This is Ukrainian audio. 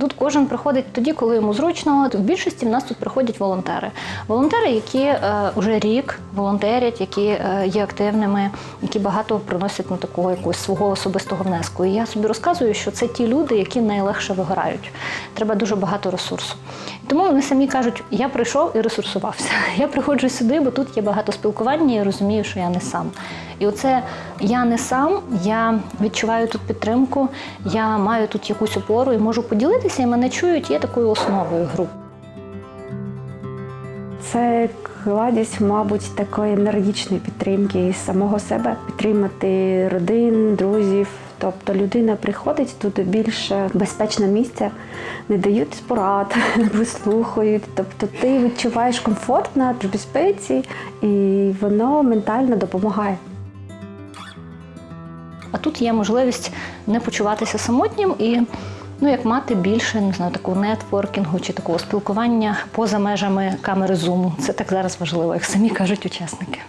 Тут кожен приходить тоді, коли йому зручно. В більшості в нас тут приходять волонтери. Волонтери, які е, вже рік волонтерять, які е, є активними, які багато приносять на такого якогось свого особистого внеску. І я собі розказую, що це ті люди, які найлегше вигорають. Треба дуже багато ресурсу. Тому вони самі кажуть: я прийшов і ресурсувався. Я приходжу сюди, бо тут є багато спілкування і розумію, що я не сам. І оце я не сам, я відчуваю тут підтримку, я маю тут якусь опору і можу поділитися, і мене чують, є такою основою групи. Це кладість, мабуть, такої енергічної підтримки самого себе, підтримати родин, друзів. Тобто людина приходить тут більше безпечне місце, не дають порад, вислухають. Тобто ти відчуваєш комфортно, в безпеці, і воно ментально допомагає. А тут є можливість не почуватися самотнім і ну, як мати більше не знаю, такого нетворкінгу чи такого спілкування поза межами камери зуму. Це так зараз важливо, як самі кажуть учасники.